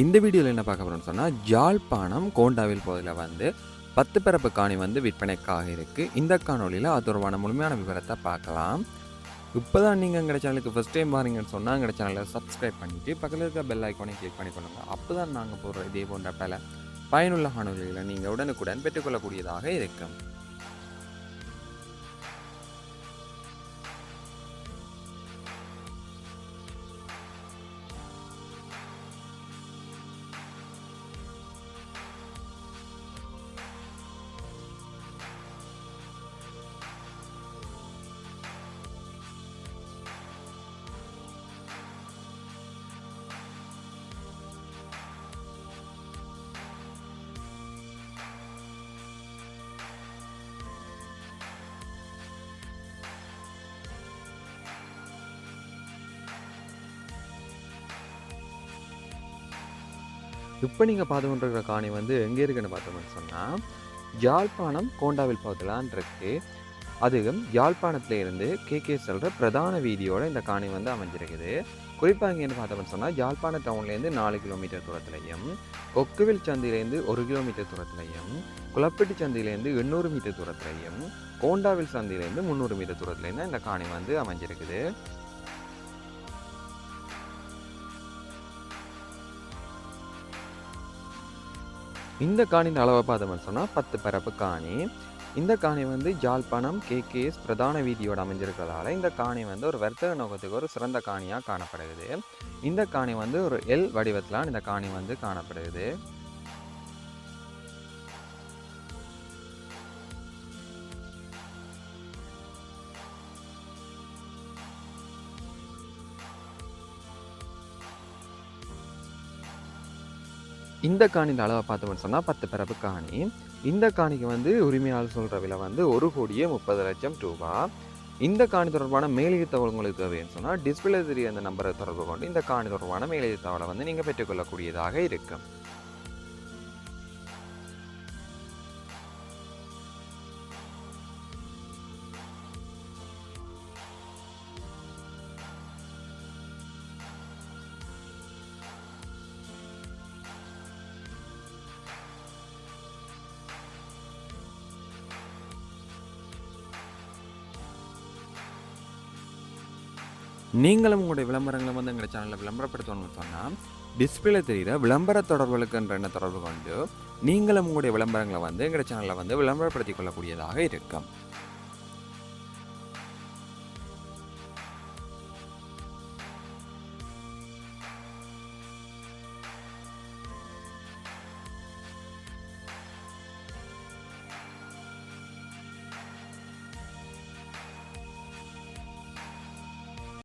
இந்த வீடியோவில் என்ன பார்க்க போகிறோம்னு சொன்னால் ஜாழ்ப்பாணம் கோண்டாவில் பகுதியில் வந்து பத்து பிறப்பு காணி வந்து விற்பனைக்காக இருக்குது இந்த காணொலியில் அது தொடர்பான முழுமையான விவரத்தை பார்க்கலாம். இப்போ தான் நீங்கள் எங்கள் சேனலுக்கு ஃபஸ்ட் டைம் பாருங்கன்னு சொன்னால் எங்கள் சேனலை சப்ஸ்கிரைப் பண்ணிவிட்டு பக்கத்தில் இருக்க பெல் ஐக்கானை கிளிக் பண்ணி கொள்ளுங்க. அப்போ தான் நாங்கள் போடுற இதே போன்ற பல பயனுள்ள காணொலிகளை நீங்கள் உடனுக்குடன் பெற்றுக்கொள்ளக்கூடியதாக இருக்கும். இப்போ நீங்கள் பார்த்து கொண்டிருக்கிற காணி வந்து எங்கே இருக்குன்னு பார்த்தோம்னு சொன்னால் யாழ்ப்பாணம் கோண்டாவில் பகுதியிலான் இருக்கு. அது யாழ்ப்பாணத்தில் இருந்து கே. கே. சொல்கிற பிரதான வீதியோட இந்த காணி வந்து அமைஞ்சிருக்குது. குறிப்பாக இங்கேன்னு பார்த்தோம்னு சொன்னால் யாழ்ப்பாண டவுன்லேருந்து நாலு கிலோமீட்டர் தூரத்துலையும் கொக்குவில் சந்தையிலேருந்து ஒரு கிலோமீட்டர் தூரத்துலையும் குளப்பட்டி சந்தையிலேருந்து எண்ணூறு மீட்டர் தூரத்துலையும் கோண்டாவில் சந்தையிலேருந்து முந்நூறு மீட்டர் தூரத்துலேருந்து இந்த காணி வந்து அமைஞ்சிருக்குது. இந்த காணியின் அளவை பார்த்தோம்னு சொன்னால் பத்து பரப்பு காணி. இந்த காணி வந்து ஜாழ்ப்பாணம் கேகேஎஸ் பிரதான வீதியோடு அமைஞ்சிருக்கிறதால இந்த காணி வந்து ஒரு வர்த்தக நோக்கத்துக்கு ஒரு சிறந்த காணியாக காணப்படுகிறது. இந்த காணி வந்து ஒரு எல் வடிவத்திலான இந்த காணி வந்து காணப்படுகிறது. இந்த காணியின் அளவை பார்த்தோம்னு சொன்னால் பத்து பிறப்பு காணி. இந்த காணிக்கு வந்து உரிமையாளர் சொல்கிற விலை வந்து ஒரு கோடியே முப்பது லட்சம் ரூபா. இந்த காணி தொடர்பான மேலதிக தகவல் உங்களுக்கு தேவைன்னு சொன்னால் டிஸ்பிளே தெரிய அந்த நம்பரை தொடர்பு கொண்டு இந்த காணி தொடர்பான மேலதிக தகவலை வந்து நீங்கள் பெற்றுக்கொள்ளக்கூடியதாக இருக்கும். நீங்களும் உங்களுடைய விளம்பரங்களை வந்து எங்கள் சேனலில் விளம்பரப்படுத்தணும்னு சொன்னால் டிஸ்பிளே தெரிகிற விளம்பர தொடர்புகளுக்குன்ற என்ன தொடர்பு கொண்டு நீங்களும் உங்களுடைய விளம்பரங்களை வந்து எங்கள் சேனலில் வந்து விளம்பரப்படுத்திக் கொள்ளக்கூடியதாக இருக்கும்.